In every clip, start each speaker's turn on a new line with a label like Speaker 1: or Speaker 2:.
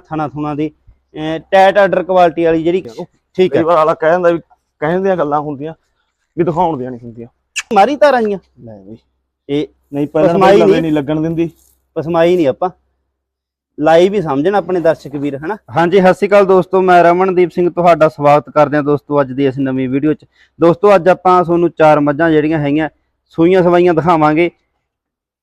Speaker 1: ਥਣਾ ਥੁਣਾ ਦੀ। ਟੈਟ ਆਰਡਰ ਕੁਆਲਿਟੀ ਵਾਲੀ ਜਿਹੜੀ ਠੀਕ ਹੈ
Speaker 2: ਵਾਰ ਆਲਾ ਕਹਿ ਦਿੰਦਾ ਵੀ ਕਹਿਣ ਦੀਆਂ ਗੱਲਾਂ ਹੁੰਦੀਆਂ ਵੀ ਦਿਖਾਉਣ ਦੀਆਂ ਨਹੀਂ ਹੁੰਦੀਆਂ।
Speaker 1: ਮਾਰੀ ਧਾਰਾਂ ਜੀਆਂ
Speaker 2: ਲੈ ਬਈ।
Speaker 1: ਇਹ
Speaker 2: ਨਹੀਂ ਪਹਿਲਾਂ ਤਾਂ
Speaker 1: ਨਹੀਂ।
Speaker 2: ਲੱਗਣ ਦਿੰਦੀ।
Speaker 1: ਪਸਮਾਈ ਨਹੀਂ ਆਪਾਂ। ਲਾਈਵ ਹੀ ਸਮਝਣ ਆਪਣੇ ਦਰਸ਼ਕ ਵੀਰ ਹਨਾ? ਹਾਂਜੀ ਸਤਿ ਸ਼੍ਰੀ ਅਕਾਲ ਦੋਸਤੋ ਮੈਂ ਰਮਨਦੀਪ ਸਿੰਘ ਤੁਹਾਡਾ ਸਵਾਗਤ ਕਰਦੇ ਹਾਂ ਦੋਸਤੋ ਅੱਜ ਦੀ ਇਸ ਨਵੀਂ ਵੀਡੀਓ 'ਚ। ਦੋਸਤੋ ਅੱਜ ਆਪਾਂ ਤੁਹਾਨੂੰ ਚਾਰ ਮੱਝਾਂ ਜਿਹੜੀਆਂ ਹੈਗੀਆਂ ਸੂਈਆਂ ਸਵਾਈਆਂ ਦਿਖਾਵਾਂਗੇ।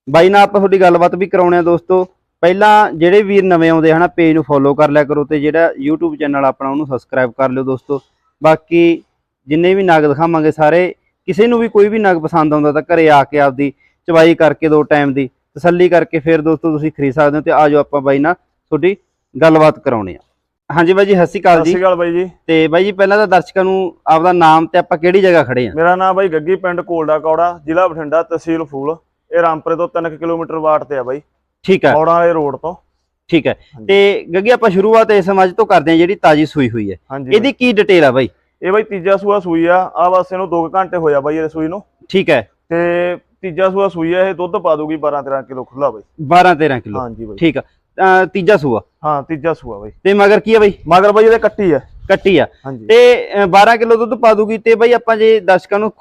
Speaker 1: ਬਾਈ ਨਾਲ ਆਪਾਂ ਤੁਹਾਡੀ ਗੱਲਬਾਤ ਵੀ ਕਰਾਉਣੇ ਆ ਦੋਸਤੋ। ਪਹਿਲਾਂ ਜਿਹੜੇ ਵੀਰ ਨਵੇਂ ਆਉਂਦੇ ਹਨਾ ਪੇਜ ਨੂੰ ਫੋਲੋ ਕਰ ਲਿਆ ਕਰੋ ਤੇ ਜਿਹੜਾ YouTube ਚੈਨਲ ਆਪਣਾ ਉਹਨੂੰ ਸਬਸਕ੍ਰਾਈਬ ਕਰ ਲਿਓ ਦੋਸਤੋ। ਬਾਕੀ ਜਿੰਨੇ ਵੀ ਨਗ ਦਿਖਾਵਾਂਗੇ ਸਾਰੇ ਕਿਸੇ ਨੂੰ ਵੀ ਕੋਈ ਵੀ ਨਗ ਪਸੰਦ ਆਉਂਦਾ ਤਾਂ ਘਰੇ ਆ ਕੇ ਆਪਦੀ ਚਵਾਈ ਕਰਕੇ ਦੋ ਟਾਈਮ ਦੀ ਤਸੱਲੀ ਕਰਕੇ ਫਿਰ ਦੋਸਤੋ ਤੁਸੀਂ ਖਰੀਦ ਸਕਦੇ ਹੋ ਤੇ ਆਜੋ ਆਪਾਂ ਬਾਈ ਨਾਲ ਤੁਹਾਡੀ ਗੱਲਬਾਤ ਕਰਾਉਣੇ ਆ। ਹਾਂਜੀ ਬਾਈ ਜੀ ਸਤਿ ਸ਼੍ਰੀ ਅਕਾਲ
Speaker 2: ਸਤਿ
Speaker 1: ਜੀ
Speaker 2: ਸ਼੍ਰੀ ਅਕਾਲ ਬਾਈ ਜੀ।
Speaker 1: ਤੇ ਬਾਈ ਜੀ ਪਹਿਲਾਂ ਤਾਂ ਦਰਸ਼ਕਾਂ ਨੂੰ ਆਪਦਾ ਨਾਮ ਤੇ ਆਪਾਂ ਕਿਹੜੀ ਜਗ੍ਹਾ ਖੜੇ ਆ?
Speaker 2: ਮੇਰਾ ਨਾਮ ਬਾਈ ਗੱਗੀ ਪਿੰਡ ਕੋਲਡਾ ਕੌੜਾ ਜ਼ਿਲ੍ਹਾ ਬਠਿੰਡਾ ਤਹਿਸੀਲ ਫੂਲ। ਇਹ ਰਾਮਪੁਰੇ ਤੋਂ 3 ਕਿਲੋਮੀਟਰ ਵਾਟ ਤੇ ਆ ਬਾਈ।
Speaker 1: ਠੀਕ ਹੈ।
Speaker 2: ਕੌੜਾ ਵਾਲੇ ਰੋਡ ਤੋਂ।
Speaker 1: ਠੀਕ ਹੈ। ਤੇ ਗੱਗੀ ਆਪਾਂ ਸ਼ੁਰੂਆਤ ਇਸ ਮੱਝ ਤੋਂ ਕਰਦੇ ਆ ਜਿਹੜੀ ਤਾਜੀ ਸੂਈ ਹੋਈ ਹੈ। ਇਹਦੀ ਕੀ ਡਿਟੇਲ ਆ ਬਾਈ?
Speaker 2: ਇਹ ਬਾਈ ਤੀਜਾ ਸੂਆ ਸੂਈ ਆ। ਆ ਬਸ ਇਹਨੂੰ 2 ਘੰਟੇ ਹੋਇਆ ਬਾਈ ਇਹ ਸੂਈ ਨੂੰ।
Speaker 1: ਠੀਕ ਹੈ।
Speaker 2: ਤੇ ਤੀਜਾ ਸੂਆ ਸੂਈ ਆ ਇਹ ਦੁੱਧ ਪਾ ਦੂਗੀ 12 13 ਕਿਲੋ ਖੁੱਲਾ ਬਾਈ।
Speaker 1: 12 13 ਕਿਲੋ।
Speaker 2: ਹਾਂਜੀ ਬਾਈ।
Speaker 1: ਠੀਕ ਆ। ਤੀਜਾ ਸੂਆ।
Speaker 2: ਹਾਂ ਤੀਜਾ ਸੂਆ ਬਾਈ।
Speaker 1: ਤੇ ਮਗਰ ਕੀ ਆ ਬਾਈ?
Speaker 2: ਮਗਰ ਬਾਈ ਇਹਦੇ ਕੱਟੀ ਆ।
Speaker 1: ਕੱਟੀ ਆ। ਤੇ ਅਹ 12 ਕਿਲੋ ਦੁੱਧ ਪਾ ਦੂਗੀ ਤੇ ਬਾਈ ਆਪਾਂ ਜੇ ਦਰਸ਼ਕਾਂ ਨੂੰ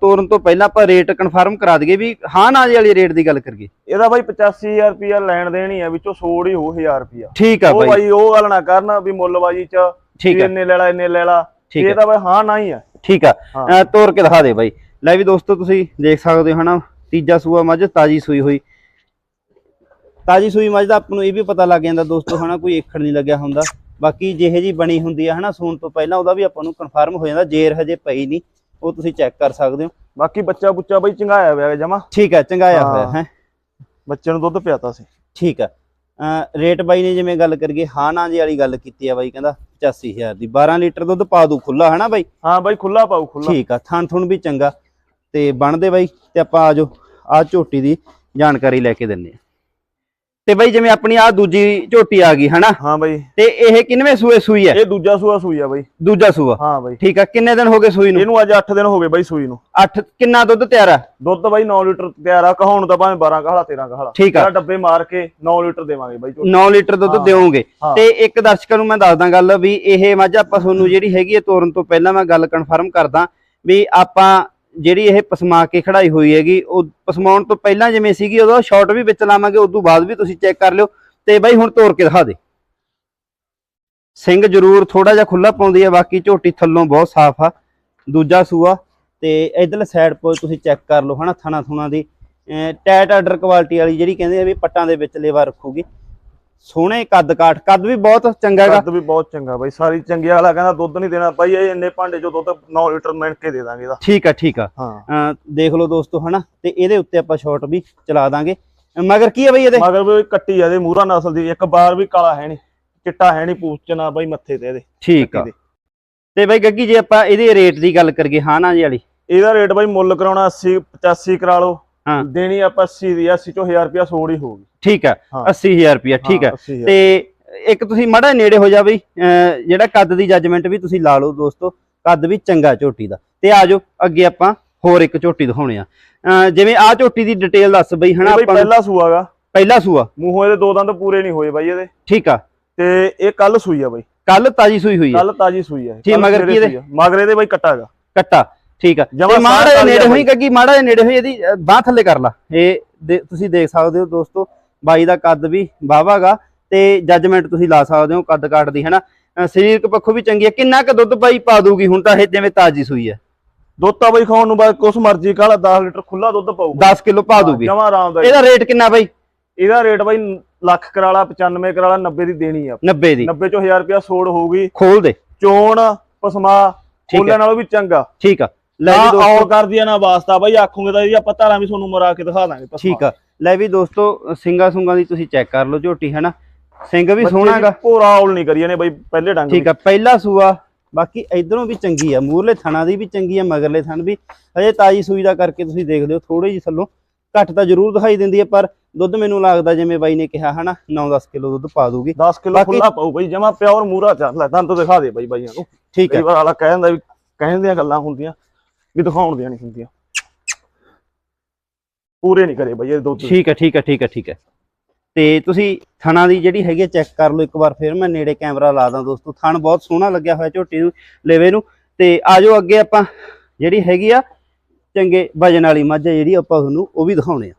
Speaker 1: ਤੋਰਨ ਤੋਂ ਪਹਿਲਾਂ ਆਪਾਂ ਰੇਟ ਕਨਫਰਮ ਕਰਾ ਦਈਏ ਵੀ ਹਾਂ ਨਾ ਵਾਲੀ ਰੇਟ ਦੀ ਗੱਲ ਕਰੀਏ।
Speaker 2: ਇਹਦਾ ਬਾਈ 85000 ਰੁਪਿਆ ਲੈਣ ਦੇਣੀ ਆ ਵਿੱਚੋਂ ਸੋੜ ਹੀ ਹੋ 1000 ਰੁਪਿਆ
Speaker 1: ਠੀਕ ਆ
Speaker 2: ਉਹ
Speaker 1: ਬਾਈ।
Speaker 2: ਬਾਈ ਉਹ ਗੱਲ ਨਾ ਕਰਨ ਵੀ ਮੁੱਲਬਾਜੀ ਚ
Speaker 1: ਠੀਕ
Speaker 2: ਇੰਨੇ ਲੈ ਲਾ ਇੰਨੇ ਲੈ ਲਾ ਇਹ ਤਾਂ ਬਾਈ ਹਾਂ ਨਾ ਹੀ ਆ।
Speaker 1: ਠੀਕ ਆ। ਤੋਰ ਕੇ ਦਿਖਾ ਦੇ ਬਾਈ। ਲੈ ਵੀ ਦੋਸਤੋ ਤੁਸੀਂ ਦੇਖ ਸਕਦੇ ਹੋ ਹਨਾ ਤੀਜਾ ਸੂਆ ਮੱਝ ਤਾਜੀ ਸੂਈ ਹੋਈ। ਤਾਜੀ ਸੂਈ ਮੱਝ ਦਾ ਆਪਾਂ ਨੂੰ ਇਹ ਵੀ ਪਤਾ ਲੱਗ ਜਾਂਦਾ ਦੋਸਤੋ ਹਨਾ ਕੋਈ ਏਖੜ ਨਹੀਂ ਲੱਗਿਆ ਹੁੰਦਾ। ਬਾਕੀ ਜਿਹੇ ਜੀ ਬਣੀ ਹੁੰਦੀ ਆ ਹਨਾ ਸੂਣ ਤੋਂ ਪਹਿਲਾਂ ਉਹਦਾ ਵੀ ਆਪਾਂ ਨੂੰ ਕਨਫਰਮ ਹੋ ਜਾਂਦਾ ਜੇਰ ਹਜੇ ਪਈ ਨਹੀਂ ਉਹ ਤੁਸੀਂ ਚੈੱਕ ਕਰ ਸਕਦੇ ਹੋ।
Speaker 2: ਬਾਕੀ ਬੱਚਾ ਬੁੱਚਾ ਬਾਈ ਚੰਗਾਇਆ ਹੋਇਆ ਜਮਾ।
Speaker 1: ਠੀਕ ਹੈ ਚੰਗਾਇਆ ਹੋਇਆ
Speaker 2: ਹਾਂ।
Speaker 1: ਹੈ।
Speaker 2: ਬੱਚੇ ਨੂੰ ਦੁੱਧ ਪਿਆਤਾ ਸੀ।
Speaker 1: ਠੀਕ ਅਹ ਰੇਟ ਬਾਈ ਨੇ ਜਿਵੇਂ ਗੱਲ ਕਰੀਏ ਹਾਂ ਨਾ ਜੀ ਵਾਲੀ ਗੱਲ ਕੀਤੀ ਆ ਬਾਈ ਕਹਿੰਦਾ 85000 ਦੀ। 12 ਲੀਟਰ ਦੁੱਧ ਪਾ ਦੂ ਖੁੱਲਾ ਹਨਾ ਬਾਈ?
Speaker 2: ਹਾਂ ਬਾਈ ਖੁੱਲਾ ਪਾਉ ਖੁੱਲਾ
Speaker 1: ਠੀਕ ਆ ਥਣ ਥੁਣ ਵੀ ਚੰਗਾ। ਤੇ ਬਣਦੇ ਬਾਈ ਤੇ ਆਪਾਂ ਆਜੋ ਆ ਝੋਟੀ ਦੀ ਜਾਣਕਾਰੀ ਲੈ ਕੇ ਦਿੰਨੇ ਆ। ਤੇ ਬਾਈ ਜਿਵੇਂ ਆਪਣੀ ਆ ਦੂਜੀ ਝੋਟੀ ਆ ਗਈ ਹਨਾ?
Speaker 2: ਹਾਂ ਬਾਈ।
Speaker 1: ਤੇ ਇਹ ਕਿੰਨਵੇਂ ਸੂਏ ਸੂਈ ਹੈ?
Speaker 2: ਇਹ ਦੂਜਾ ਸੂਆ ਸੂਈ ਆ ਬਾਈ।
Speaker 1: ਦੂਜਾ ਸੂਆ?
Speaker 2: ਹਾਂ ਬਾਈ।
Speaker 1: ਠੀਕ ਆ ਕਿੰਨੇ ਦਿਨ ਹੋ ਗਏ ਸੂਈ ਨੂੰ?
Speaker 2: ਇਹਨੂੰ ਅੱਜ 8 ਦਿਨ ਹੋ ਗਏ ਬਾਈ ਸੂਈ ਨੂੰ।
Speaker 1: 8 ਕਿੰਨਾ ਦੁੱਧ ਤਿਆਰ ਆ?
Speaker 2: ਦੁੱਧ ਬਾਈ 9 ਲੀਟਰ ਤਿਆਰ ਆ ਕਹਾਉਣ ਤਾਂ ਭਾਵੇਂ 12 ਕਹਾਲਾ 13 ਕਹਾਲਾ।
Speaker 1: ਠੀਕ ਆ।
Speaker 2: ਡੱਬੇ ਮਾਰ ਕੇ 9 ਲੀਟਰ ਦੇਵਾਂਗੇ ਬਾਈ ਝੋਟੀ।
Speaker 1: 9 ਲੀਟਰ ਦੁੱਧ
Speaker 2: ਹਾਂ।
Speaker 1: ਤੇ ਇੱਕ ਦਰਸ਼ਕਾਂ ਨੂੰ ਮੈਂ ਦੱਸਦਾ ਗੱਲ ਵੀ ਇਹ ਮੱਝ ਆਪਾਂ ਤੁਹਾਨੂੰ ਜਿਹੜੀ ਹੈਗੀ ਹੈ ਤੋਰਨ ਤੋਂ ਪਹਿਲਾਂ ਮੈਂ ਗੱਲ ਕਨਫਰਮ ਕਰਦਾ ਵੀ ਆਪਾਂ ਜਿਹੜੀ ਇਹ ਪਸਮਾ ਕੇ ਖੜਾਈ ਹੋਈ ਹੈਗੀ, ਉਹ ਪਸਮਾਉਣ ਤੋਂ ਪਹਿਲਾਂ ਜਿਵੇਂ ਸੀਗੀ, ਉਹਦਾ ਸ਼ਾਰਟ ਵੀ ਵਿੱਚ ਲਾਵਾਂਗੇ ਉਸ ਤੋਂ ਬਾਅਦ ਵੀ ਤੁਸੀਂ ਚੈੱਕ ਕਰ ਲਿਓ। ਤੇ ਬਾਈ ਹੁਣ ਤੋਰ ਕੇ ਦਿਖਾ ਦੇ। ਸਿੰਘ ਜ਼ਰੂਰ ਥੋੜਾ ਜਿਹਾ ਖੁੱਲਾ ਪਾਉਂਦੀ ਹੈ ਬਾਕੀ ਝੋਟੀ ਥੱਲੋਂ ਬਹੁਤ ਸਾਫ਼ ਆ। ਦੂਜਾ ਸੂਆ, ਤੇ ਇਧਰਲੇ ਸਾਈਡ ਪੋ ਤੁਸੀਂ ਚੈੱਕ ਕਰ ਲਓ, ਹਨਾ ਥਣਾ ਥੁਣਾ ਦੀ ਟੈਟ ਆਰਡਰ ਕੁਆਲਿਟੀ ਵਾਲੀ ਜਿਹੜੀ ਕਹਿੰਦੇ ਆ ਵੀ ਪੱਟਾਂ ਦੇ ਵਿੱਚ ਲੇਵਾ ਰੱਖੂਗੀ। ਸੋਹਣੇ ਕੱਦ ਕਾਠ ਕੱਦ ਵੀ ਬਹੁਤ ਚੰਗਾ ਹੈਗਾ।
Speaker 2: ਦੁੱਧ ਵੀ ਬਹੁਤ ਚੰਗਾ ਬਾਈ ਸਾਰੀ ਚੰਗੀ ਵਾਲਾ ਕਹਿੰਦਾ ਦੁੱਧ ਨਹੀਂ ਦੇਣਾ ਬਾਈ ਇਹ ਇੰਨੇ ਭਾਂਡੇ ਚੋਂ ਦੁੱਧ 9 ਲੀਟਰ ਮਿਣ ਕੇ ਦੇ ਦਾਂਗੇ ਇਹਦਾ।
Speaker 1: ਠੀਕ ਆ ਠੀਕ ਆ।
Speaker 2: ਹਾਂ।
Speaker 1: ਦੇਖ ਲਓ ਦੋਸਤੋ ਹਨਾ ਤੇ ਇਹਦੇ ਉੱਤੇ ਆਪਾਂ ਸ਼ਾਰਟ ਵੀ ਚਲਾ ਦਾਂਗੇ। ਮਗਰ ਕੀ ਆ ਬਈ ਇਹਦੇ?
Speaker 2: ਮਗਰ ਵੀ ਕੱਟੀ ਆ ਇਹਦੇ ਮੂਰਾ ਨਸਲ ਦੀ ਇੱਕ ਬਾਰ ਵੀ ਕਾਲਾ ਹੈ ਨਹੀਂ ਚਿੱਟਾ ਹੈ ਨਹੀਂ ਪੂਛ ਚ ਨਾ ਬਾਈ ਮੱਥੇ ਤੇ ਇਹਦੇ
Speaker 1: ਠੀਕ ਆ।
Speaker 2: ਦੇ।
Speaker 1: ਤੇ ਬਈ ਗੱਗੀ ਜੇ ਆਪਾਂ ਇਹਦੇ ਰੇਟ ਦੀ ਗੱਲ ਕਰੀਏ ਹਾਂ ਨਾ ਜੀ ਵਾਲੀ।
Speaker 2: ਇਹਦਾ ਰੇਟ ਬਾਈ ਮੁੱਲ ਕਰਾਉਣਾ 80 85 ਕਰਾ ਲਓ।
Speaker 1: ਹਾਂ।
Speaker 2: ਦੇਣੀ ਆਪਾਂ 80 ਦੀ 80 ਚੋਂ 1000 ਰੁਪਿਆ ਸੋੜ ਹੀ ਹੋਊਗੀ।
Speaker 1: ਠੀਕ ਆ
Speaker 2: ਹਾਂ।
Speaker 1: 80000 ਰੁਪਿਆ ਠੀਕ ਆ
Speaker 2: ਹਾਂ, 80,000
Speaker 1: ਤੇ ਇੱਕ ਤੁਸੀਂ ਮਾੜਾ ਨੇੜੇ ਹੋ ਜਾ ਬਈ ਜਿਹੜਾ ਕੱਦ ਦੀ ਜੱਜਮੈਂਟ ਵੀ ਤੁਸੀਂ ਲਾ ਲਓ ਦੋਸਤੋ ਕੱਦ ਵੀ ਚੰਗਾ ਝੋਟੀ ਦਾ। ਤੇ ਆਜੋ ਅੱਗੇ ਆਪਾਂ ਹੋਰ ਇੱਕ ਝੋਟੀ ਦਿਖਾਉਣੇ ਆ। ਜਿਵੇਂ ਆ ਝੋਟੀ ਦੀ ਡਿਟੇਲ ਦੱਸ ਬਈ ਹਨਾ ਆਪਾਂ।
Speaker 2: ਪਹਿਲਾ ਸੂਆਗਾ
Speaker 1: ਪਹਿਲਾ ਸੂਆ।
Speaker 2: ਮੂੰਹੋਂ ਇਹਦੇ ਦੋ ਦੰਦ ਪੂਰੇ ਨਹੀਂ ਹੋਏ ਬਾਈ ਇਹਦੇ।
Speaker 1: ਠੀਕ ਆ।
Speaker 2: ਤੇ ਇਹ ਕੱਲ ਸੂਈ ਆ ਬਾਈ।
Speaker 1: ਕੱਲ ਤਾਜੀ ਸੂਈ ਹੋਈ ਹੈ।
Speaker 2: ਕੱਲ ਤਾਜੀ ਸੂਈ ਇਹ,
Speaker 1: ਠੀਕ, ਮਗਰ ਕੀ ਇਹਦੇ?
Speaker 2: ਮਗਰ ਇਹਦੇ ਬਾਈ ਕੱਟਾਗਾ
Speaker 1: ਕੱਟਾ। ਠੀਕ ਆ। ਤੇ ਮਾੜਾ ਜਿਹਾ ਨੇੜੇ ਹੋਈ
Speaker 2: ਬਾਈ।
Speaker 1: ਗੱਗੀ ਮਾੜਾ ਜਿਹਾ ਨੇੜੇ ਹੋਈ ਇਹਦੀ ਬਾਂਹ ਥੱਲੇ ਕਰ ਲਾ। ਇਹ ਤੁਸੀਂ ਦੇਖ ਸਕਦੇ ਹੋ ਦੋਸਤੋ ਬਾਈ ਦਾ ਕੱਦ ਵੀ ਵਾਹਵਾਗਾ ਤੇ ਜੱਜਮੈਂਟ ਤੁਸੀਂ ਲਾ ਸਕਦੇ ਹੋ ਕੱਦ ਕਾਟ ਦੀ ਹਨਾ? ਸਰੀਰਕ ਪੱਖੋਂ ਵੀ ਚੰਗੀ ਹੈ ਕਿੰਨਾ ਕੁ ਦੁੱਧ ਬਾਈ ਪਾ ਦੂਗੀ ਹੁਣ ਤਾਂ ਇਹ ਜਿਵੇਂ ਤਾਜੀ ਸੂਈ ਹੈ
Speaker 2: ਦੁੱਧ ਤਾਂ ਬਾਈ ਖਾਣ ਨੂੰ ਬਾਅਦ ਕੁਛ ਮਰਜ਼ੀ ਕਾਲਾ 10 ਲੀਟਰ ਖੁੱਲਾ ਦੁੱਧ ਪਾਊਗਾ।
Speaker 1: 10 ਕਿਲੋ ਪਾ ਦੂਗੀ।
Speaker 2: ਜਮਾ ਆਰਾਮ ਦਾ
Speaker 1: ਇਹਦਾ ਰੇਟ ਕਿੰਨਾ ਬਾਈ?
Speaker 2: ਇਹਦਾ ਰੇਟ ਬਾਈ ਲੱਖ ਕਰਾਲਾ 95 ਕਰਾਲਾ 90 ਦੀ ਦੇਣੀ ਆ।
Speaker 1: 90 ਦੀ।
Speaker 2: 90 ਚੋਂ 1000 ਰੁਪਿਆ ਸੋੜ ਹੋਊਗੀ।
Speaker 1: ਖੋਲ ਦੇ।
Speaker 2: ਚੋਣ ਪਸਮਾ। ਫੁੱਲਾਂ ਨਾਲੋਂ ਵੀ ਚੰਗਾ।
Speaker 1: ਠੀਕ ਆ। ਲੈ
Speaker 2: ਨਾ
Speaker 1: ਵੀ ਦੋਸਤੋ।
Speaker 2: ਕਰਦੀ ਆ ਨਾ ਵਾਸਤਾ ਬਾਈ ਆਖੂਗੇ ਤਾਂ ਇਹਦੀ ਆਪਾਂ ਧਾਰਾਂ ਵੀ ਤੁਹਾਨੂੰ ਮਰਾ ਕੇ ਦਿਖਾ ਦਾਂਗੇ।
Speaker 1: ਠੀਕ ਆ। ਲੈ ਵੀ ਦੋਸਤੋ ਸਿੰਗਾ ਸੁੰਗਾ ਦੀ ਤੁਸੀਂ ਚੈੱਕ ਕਰ ਲਓ ਝੋਟੀ ਹਨਾ? ਸਿੰਘ ਵੀ
Speaker 2: ਬੱਚੇ
Speaker 1: ਸੋਹਣਾ
Speaker 2: ਦੀ
Speaker 1: ਹੈਗਾ
Speaker 2: ਭੋਰਾ ਔਲ ਨਹੀਂ ਕਰੀ ਇਹਨੇ ਬਾਈ ਪਹਿਲੇ ਡੰਗ
Speaker 1: ਠੀਕ ਆ ਪਹਿਲਾ ਸੂਆ। ਬਾਕੀ ਇਧਰੋਂ ਵੀ ਚੰਗੀ ਆ ਮੂਰਲੇ ਥਣਾ ਦੀ ਵੀ ਚੰਗੀ ਆ ਮਗਰਲੇ ਥਣ ਵੀ। ਹਜੇ ਤਾਜੀ ਸੂਈ ਦਾ ਕਰਕੇ ਤੁਸੀਂ ਦੇਖ ਲਿਓ ਥੋੜੀ ਜਿਹੀ ਥੱਲੋਂ। ਘੱਟ ਤਾਂ ਜ਼ਰੂਰ ਦਿਖਾਈ ਦਿੰਦੀ ਹੈ ਪਰ ਦੁੱਧ ਮੈਨੂੰ ਲੱਗਦਾ ਜਿਵੇਂ ਬਾਈ ਨੇ ਕਿਹਾ ਹਨਾ? 9-10 ਕਿਲੋ ਦੁੱਧ ਪਾ ਦੂਗੀ।
Speaker 2: 10 ਕਿਲੋ ਖੁੱਲਾ ਪਾਉ ਬਾਈ ਜਮਾ ਪਿਓਰ ਮੂਰਾ ਚੱਲ ਲੈ ਤੁਹਾਨੂੰ ਦਿਖਾ ਦੇ ਬਾਈ ਬਾਈਆਂ ਨੂੰ।
Speaker 1: ਠੀਕ ਹੈ
Speaker 2: ਵਾਰ ਆਲਾ ਕਹਿ ਦਿੰਦਾ ਵੀ ਕਹਿਣ ਦੀਆਂ ਗੱਲਾਂ ਹੁੰਦੀਆਂ। ਵੀ ਦਿਖਾਉਣ ਦੀਆਂ ਨਹੀਂ ਹੁੰਦੀਆਂ। ਪੂਰੇ ਨਹੀਂ ਕਰੇ ਬਾਈ ਇਹ ਦੁੱਧ
Speaker 1: ਠੀਕ ਹੈ ਠੀਕ ਹੈ ਠੀਕ ਹੈ ਠੀਕ ਹੈ। ਤੇ ਤੁਸੀਂ ਥਣਾ ਦੀ ਜਿਹੜੀ ਹੈਗੀ ਚੈੱਕ ਕਰ ਲਓ ਇੱਕ ਵਾਰ ਫਿਰ। ਮੈਂ ਨੇੜੇ ਕੈਮਰਾ ਲਾ ਦਾਂ ਦੋਸਤੋ। ਥਣ ਬਹੁਤ ਸੋਹਣਾ ਲੱਗਿਆ ਹੋਇਆ ਝੋਟੀ ਨੂੰ ਲੇਵੇ ਨੂੰ। ਤੇ ਆਜੋ ਅੱਗੇ ਆਪਾਂ ਜਿਹੜੀ ਹੈਗੀ ਆ ਚੰਗੇ ਵਜਨ ਵਾਲੀ ਮੱਝ ਜਿਹੜੀ ਆਪਾਂ ਤੁਹਾਨੂੰ ਉਹ ਵੀ ਦਿਖਾਉਣੇ ਆ।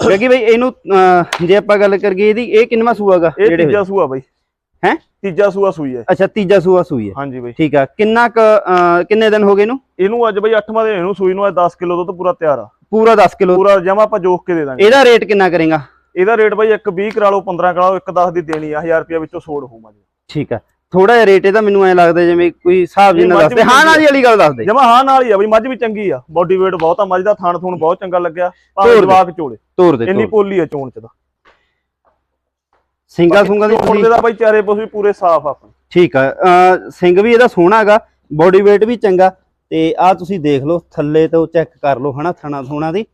Speaker 1: ਕਿਉਂਕਿ ਬਈ ਇਹਨੂੰ ਜੇ ਆਪਾਂ ਗੱਲ ਕਰੀਏ ਇਹਦੀ ਇਹ ਕਿੰਨਵਾਂ ਸੂਆਗਾ
Speaker 2: ਇਹ ਤੀਜਾ ਸੂਆ ਬਾਈ।
Speaker 1: ਹੈਂ?
Speaker 2: ਤੀਜਾ ਸੂਆ ਸੂਈ ਹੈ।
Speaker 1: ਅੱਛਾ ਤੀਜਾ ਸੂਆ ਸੂਈ ਹੈ।
Speaker 2: ਹਾਂਜੀ ਬਾਈ।
Speaker 1: ਠੀਕ ਆ। ਕਿੰਨਾ ਕ ਕਿੰਨੇ ਦਿਨ ਹੋ ਗਏ ਇਹਨੂੰ?
Speaker 2: ਇਹਨੂੰ ਅੱਜ ਬਾਈ 8ਵਾਂ ਦਿਨ ਇਹਨੂੰ ਸੂਈ ਨੂੰ ਅੱਜ 10 ਕਿਲੋ ਦੁੱਧ ਪੂਰਾ ਤਿਆਰ ਆ।
Speaker 1: ਪੂਰਾ 10 ਕਿਲੋ।
Speaker 2: ਪੂਰਾ ਜਮਾ ਆਪਾਂ ਜੋਖ ਕੇ ਦੇ ਦਾਂਗੇ।
Speaker 1: ਇਹਦਾ ਰੇਟ ਕਿੰਨਾ ਕਰੇਗਾ?
Speaker 2: ਇਹਦਾ ਰੇਟ ਬਾਈ ਇੱਕ 20 ਕਰਾ ਲਓ 15 ਕਰਾ ਲਓ ਇੱਕ 10 ਦੀ ਦੇਣੀ ਆ 1000 ਰੁਪਏ ਵਿੱਚੋਂ ਛੋੜ ਹੋਊਗਾ ਜੀ।
Speaker 1: ਠੀਕ ਆ। ਥੋੜਾ ਜਿਹਾ ਰੇਟ ਇਹਦਾ ਮੈਨੂੰ ਐ ਲੱਗਦਾ ਜਿਵੇਂ ਕੋਈ ਹਿਸਾਬ
Speaker 2: ਮੱਝ
Speaker 1: ਦੱਸਦੇ ਹਾਂ ਨਾ
Speaker 2: ਚੰਗੀ
Speaker 1: ਜੀ ਵਾਲੀ ਗੱਲ ਦੱਸਦੇ।
Speaker 2: ਜਮਾ ਹਾਂ ਨਾਲ ਹੀ ਆ ਬਈ ਮੱਝ ਵੀ ਚੰਗੀ ਆ। ਬਾਡੀ weight ਬਹੁਤ ਆ ਮੱਝ ਦਾ ਥਾਣ ਥੂਣ ਬਹੁਤ ਚੰਗਾ ਲੱਗਿਆ। ਭਾਵੇਂ। ਜਵਾਕ ਚੋਲੇ।
Speaker 1: ਤੋਰ ਦੇ
Speaker 2: ਇੰਨੀ। ਪੋਲੀ ਆ ਚੋਣ ਚ ਦਾ
Speaker 1: ਸਿੰਗਾ ਸੁੰਗਾ ਦੀ ਤੁਸੀਂ
Speaker 2: ਦੇ ਬਾਈ ਚਾਰੇ ਪਸ਼ੂ ਵੀ ਪੂਰੇ ਸਾਫ਼ ਆਪਣੇ।
Speaker 1: ਠੀਕ ਆ ਸਿੰਘ ਵੀ ਇਹਦਾ ਸੋਹਣਾ ਹੈਗਾ ਬੋਡੀ weight ਵੀ ਚੰਗਾ ਤੇ ਆ ਤੁਸੀਂ ਦੇਖ ਲਓ ਥੱਲੇ ਤੋਂ ਚੈੱਕ ਕਰ ਲਓ ਹਨਾ ਥਣਾ ਥੋਣਾ ਦੀ।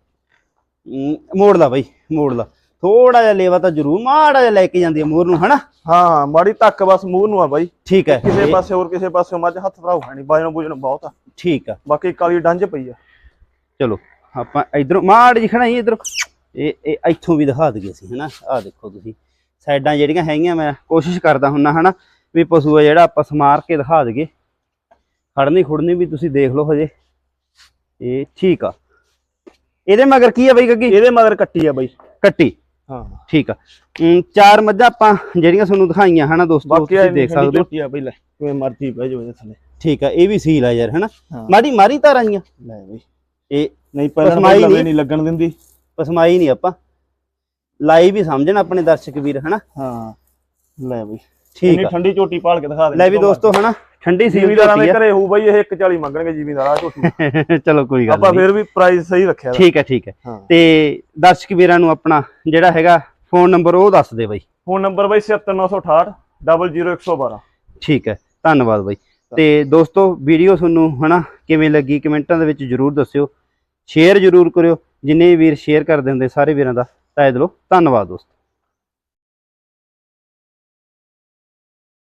Speaker 1: ਮੋੜ ਲਾ ਬਾਈ ਮੋੜ ਲਾ। ਥੋੜਾ ਜਿਹਾ ਲੇਵਾ ਤਾਂ ਜ਼ਰੂਰ ਮਾੜਾ ਜਿਹਾ ਲੈ ਕੇ ਜਾਂਦੀ ਹੈ ਮੋਰ ਨੂੰ ਹਨਾ?
Speaker 2: ਹਾਂ ਮਾੜੀ ਧੱਕ ਬਸ ਮੂੰਹ ਨੂੰ ਆ ਬਾਈ।
Speaker 1: ਠੀਕ ਹੈ
Speaker 2: ਕਿਸੇ ਪਾਸੇ ਹੋਰ ਕਿਸੇ ਪਾਸੇ ਮੱਝ ਹੱਥ ਭਰਾਉ ਹੈ ਨਹੀਂ ਬਾਜਣ ਬੁਜਣ ਬਹੁਤ ਆ।
Speaker 1: ਠੀਕ ਆ।
Speaker 2: ਬਾਕੀ ਕਾਲੀ ਡੰਜ ਪਈ ਆ।
Speaker 1: ਚਲੋ ਆਪਾਂ ਇਧਰੋਂ ਮਾੜ ਜੀ ਖੜਾਈ ਇਧਰ। ਇਹ ਇਹ ਇੱਥੋਂ ਵੀ ਦਿਖਾ ਦਈਏ ਅਸੀਂ ਹਨਾ? ਆ ਦੇਖੋ ਤੁਸੀਂ। ਸਾਈਡਾਂ ਜਿਹੜੀਆਂ ਹੈਗੀਆਂ ਮੈਂ ਕੋਸ਼ਿਸ਼ ਕਰਦਾ ਹੁੰਨਾ ਹਨਾ ਵੀ ਪਸ਼ੂ ਆ ਜਿਹੜਾ ਆਪਾਂ ਸਮਾਰ ਕੇ ਦਿਖਾ ਦਈਏ। ਖੜਨੀ ਖੁੜਨੀ ਵੀ ਤੁਸੀਂ ਦੇਖ ਲਓ ਹਜੇ। ਇਹ ਠੀਕ ਆ। ਇਹਦੇ ਮਗਰ ਕੀ ਆ ਬਈ ਗੱਗੀ?
Speaker 2: ਇਹਦੇ ਮਗਰ ਕੱਟੀ ਆ ਬਾਈ।
Speaker 1: ਕੱਟੀ?
Speaker 2: ਹਾਂ।
Speaker 1: ਠੀਕ ਆ। ਚਾਰ ਮੱਝਾਂ ਆਪਾਂ ਜਿਹੜੀਆਂ ਤੁਹਾਨੂੰ ਦਿਖਾਈਆਂ ਹਨਾ ਦੋਸਤੋ ਤੁਸੀਂ ਦੇਖ ਸਕਦੇ ਹੋ।
Speaker 2: ਆ ਬਾਈ ਲੈ ਕਿਵੇਂ ਮਰਜ਼ੀ ਬਹਿ ਜਾਓ ਇਹਦੇ ਥੱਲੇ।
Speaker 1: ਠੀਕ ਆ ਇਹ ਵੀ ਸੀਲ ਆ ਯਾਰ ਹਨਾ। ਮਾੜੀ ਮਾਰੀ ਧਾਰਾਂ ਆਈਆਂ
Speaker 2: ਲੈ ਬਾਈ।
Speaker 1: ਇਹ
Speaker 2: ਨਹੀਂ ਪਹਿਲਾਂ।
Speaker 1: ਨਹੀਂ
Speaker 2: ਲੱਗਣ ਦਿੰਦੀ।
Speaker 1: ਪਸਮਾਈ ਨਹੀਂ ਆਪਾਂ। ਲਾਈਵ ਹੀ ਸਮਝਣ ਆਪਣੇ ਦਰਸ਼ਕ ਵੀਰ ਹਨਾ?
Speaker 2: ਹਾਂ ਲੈ ਬਾਈ।
Speaker 1: ਠੀਕ ਆ।
Speaker 2: ਠੰਡੀ ਝੋਟੀ ਪਾਲ ਕੇ ਦਿਖਾ ਦੇ।
Speaker 1: ਲੈ ਵੀ ਦੋਸਤੋ ਹਨਾ? ਠੰਡੀ ਸੀਲ
Speaker 2: ਜ਼ਿਮੀਦਾਰਾਂ ਦੇ ਘਰੇ ਹੋਊ ਬਾਈ ਇਹ 140 ਮੰਗਣਗੇ ਜ਼ਿਮੀਦਾਰ ਝੋਟੀ।
Speaker 1: ਚਲੋ ਕੋਈ ਗੱਲ
Speaker 2: ਆਪਾਂ ਫਿਰ ਵੀ ਪ੍ਰਾਈਸ ਸਹੀ ਰੱਖਿਆ।
Speaker 1: ਠੀਕ ਹੈ ਠੀਕ
Speaker 2: ਹੈ।
Speaker 1: ਤੇ ਦਰਸ਼ਕ ਵੀਰਾਂ ਨੂੰ ਆਪਣਾ ਜਿਹੜਾ ਹੈਗਾ ਫੋਨ ਨੰਬਰ ਉਹ ਦੱਸ ਦੇ ਬਾਈ।
Speaker 2: ਫੋਨ ਨੰਬਰ ਬਾਈ 77968 00112
Speaker 1: ਠੀਕ ਹੈ ਧੰਨਵਾਦ ਬਾਈ। ਤੇ ਦੋਸਤੋ ਵੀਡੀਓ ਤੁਹਾਨੂੰ ਹਨਾ ਕਿਵੇਂ ਲੱਗੀ ਕਮੈਂਟਾਂ ਦੇ ਵਿੱਚ ਜਰੂਰ ਦੱਸਿਓ। ਸ਼ੇਅਰ ਜਰੂਰ ਕਰਿਓ। ਜਿੰਨੇ ਵੀਰ ਸ਼ੇਅਰ ਕਰ ਦਿੰਦੇ ਸਾਰੇ ਵੀਰਾਂ ਦਾ ਤਹਿ ਦਿਲੋਂ ਧੰਨਵਾਦ ਦੋਸਤੋ।